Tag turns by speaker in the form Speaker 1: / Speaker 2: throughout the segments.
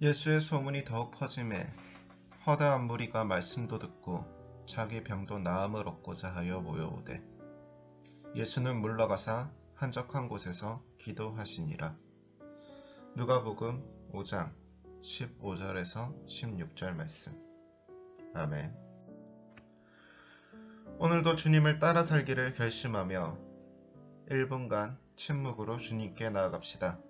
Speaker 1: 예수의 소문이 더욱 퍼짐에 허다한 무리가 말씀도 듣고 자기 병도 나음을 얻고자 하여 모여오되 예수는 물러가사 한적한 곳에서 기도하시니라. 누가복음 5장 15절에서 16절 말씀. 아멘. 오늘도 주님을 따라 살기를 결심하며 1분간 침묵으로 주님께 나아갑시다.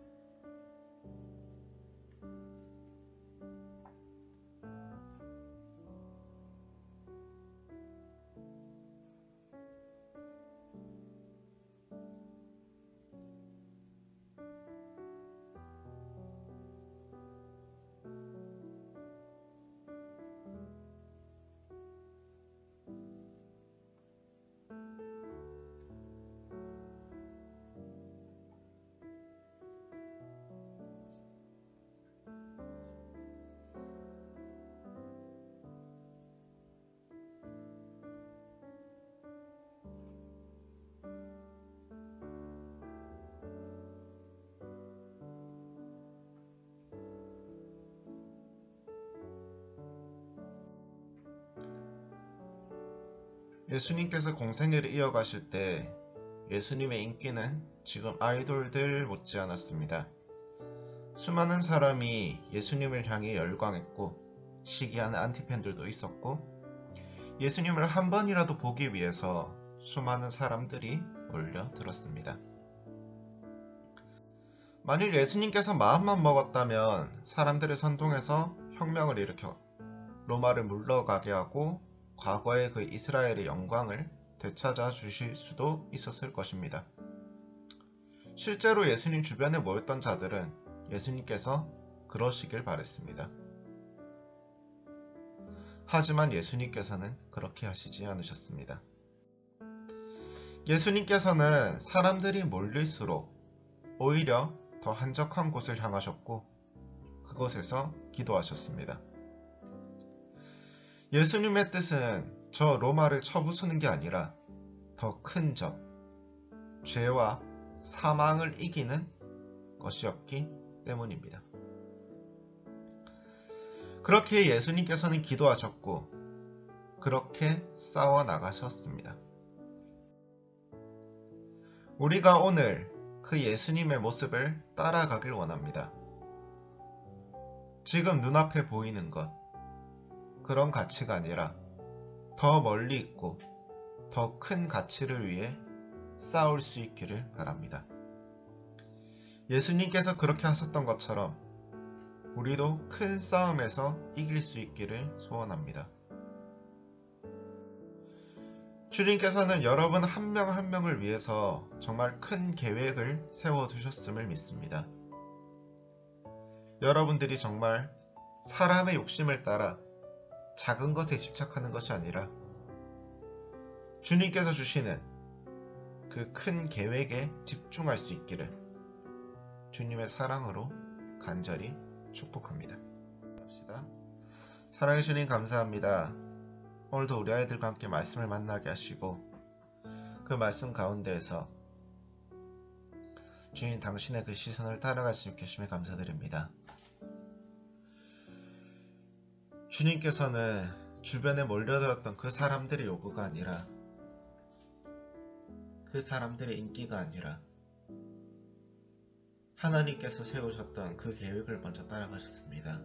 Speaker 1: 예수님께서 공생애를 이어가실 때 예수님의 인기는 지금 아이돌들 못지않았습니다. 수많은 사람이 예수님을 향해 열광했고 시기하는 안티팬들도 있었고 예수님을 한 번이라도 보기 위해서 수많은 사람들이 몰려들었습니다. 만일 예수님께서 마음만 먹었다면 사람들을 선동해서 혁명을 일으켜 로마를 물러가게 하고 과거의 그 이스라엘의 영광을 되찾아 주실 수도 있었을 것입니다. 실제로 예수님 주변에 모였던 자들은 예수님께서 그러시길 바랬습니다. 하지만 예수님께서는 그렇게 하시지 않으셨습니다. 예수님께서는 사람들이 몰릴수록 오히려 더 한적한 곳을 향하셨고 그곳에서 기도하셨습니다. 예수님의 뜻은 저 로마를 쳐부수는 게 아니라 더 큰 적, 죄와 사망을 이기는 것이었기 때문입니다. 그렇게 예수님께서는 기도하셨고 그렇게 싸워 나가셨습니다. 우리가 오늘 그 예수님의 모습을 따라가길 원합니다. 지금 눈앞에 보이는 것, 그런 가치가 아니라 더 멀리 있고 더 큰 가치를 위해 싸울 수 있기를 바랍니다. 예수님께서 그렇게 하셨던 것처럼 우리도 큰 싸움에서 이길 수 있기를 소원합니다. 주님께서는 여러분 한 명한 명을 위해서 정말 큰 계획을 세워두셨음을 믿습니다. 여러분들이 정말 사람의 욕심을 따라 작은 것에 집착하는 것이 아니라 주님께서 주시는 그 큰 계획에 집중할 수 있기를 주님의 사랑으로 간절히 축복합니다. 합시다. 사랑해 주님 감사합니다. 오늘도 우리 아이들과 함께 말씀을 만나게 하시고 그 말씀 가운데에서 주님 당신의 그 시선을 따라갈 수 있게 하심에 감사드립니다. 주님께서는 주변에 몰려들었던 그 사람들의 요구가 아니라 그 사람들의 인기가 아니라 하나님께서 세우셨던 그 계획을 먼저 따라가셨습니다.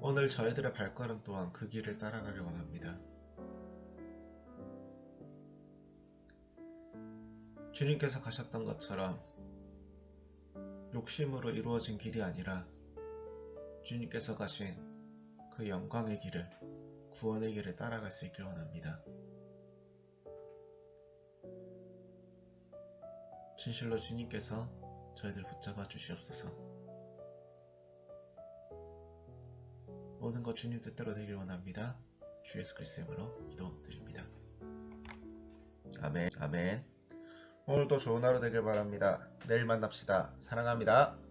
Speaker 1: 오늘 저희들의 발걸음 또한 그 길을 따라가길 원합니다. 주님께서 가셨던 것처럼 욕심으로 이루어진 길이 아니라 주님께서 가신 그 영광의 길을 구원의 길을 따라갈 수 있길 원합니다. 진실로 주님께서 저희들 붙잡아 주시옵소서. 모든 것 주님 뜻대로 되길 원합니다. 주 예수 그리스도 이름으로 기도드립니다. 아멘. 아멘. 오늘도 좋은 하루 되길 바랍니다. 내일 만납시다. 사랑합니다.